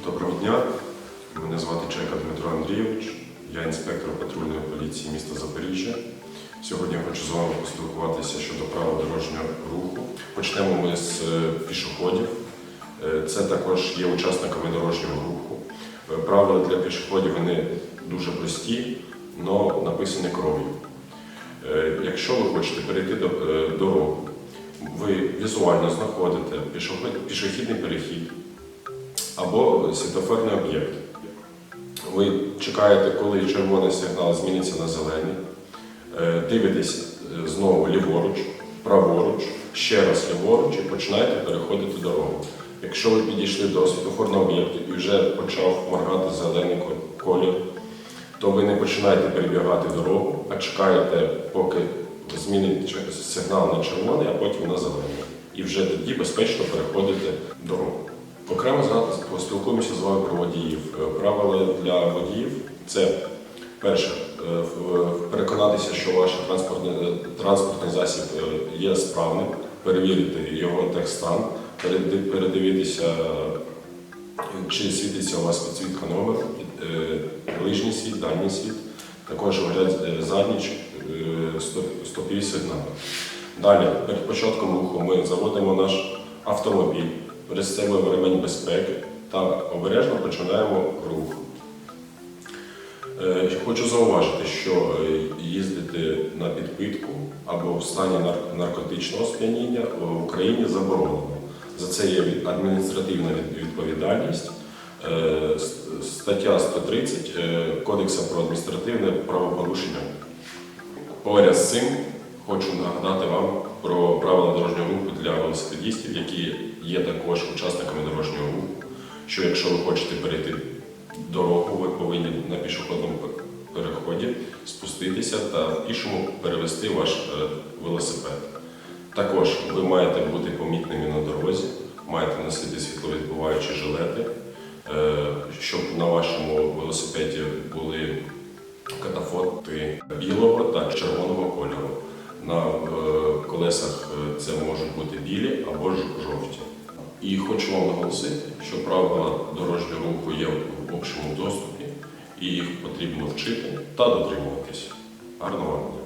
Доброго дня, мене звати Чека Дмитро Андрійович, я інспектор патрульної поліції міста Запоріжжя. Сьогодні я хочу з вами поспілкуватися щодо правил дорожнього руху. Почнемо ми з е, пішоходів. Е, Це також є учасниками дорожнього руху. Е, Правила для пішоходів вони дуже прості, але написані кров'ю. Якщо ви хочете перейти до, дорогу, ви візуально знаходите пішохідний перехід або світофорний об'єкт. Ви чекаєте, коли червоний сигнал зміниться на зелений, е, дивитесь е, знову ліворуч, праворуч, ще раз ліворуч і починаєте переходити дорогу. Якщо ви підійшли до світофорного об'єкту і вже почав моргати зелений колір, то ви не починаєте перебігати дорогу, а чекаєте, поки змінить сигнал на червоний, а потім на зелений. І вже тоді безпечно переходите дорогу. Окремо зараз поспілкуємося з вами про водіїв. Е, Правила для водіїв це перше е, переконатися, що ваш транспортний, транспортний засіб е, є справним, перевірити його техстан, переди- передивитися, чи світиться у вас підсвітка номеру, е, ближній світ, дальній світ, також огляд задній е, стоп- Далі, перед початком руху ми заводимо наш автомобіль, пристебуємо ремень безпеки та обережно починаємо рух. Е, Хочу зауважити, що е, їздити на підпитку або в стані наркотичного сп'яніння в Україні заборонено. За це є адміністративна відповідальність. Е, Стаття 130 е, Кодексу про адміністративне правопорушення. Поряд з цим хочу нагадати вам про правила дорожнього руху для велосипедістів, які є також учасниками дорожнього руху. Що якщо ви хочете перейти дорогу, ви повинні на пішохідному переході спуститися та пішому перевести ваш е, велосипед. Також ви маєте бути помітними на дорозі, маєте носити світловідбиваючі жилети, е, щоб на вашому велосипеді були катафоти білого та червоного кольору. На е, колесах е, це можуть бути білі або ж жовті. І хочу вам наголосити, що правила дорожнього руху є в общому доступі, і їх потрібно вчити та дотримуватись. Гарного вам!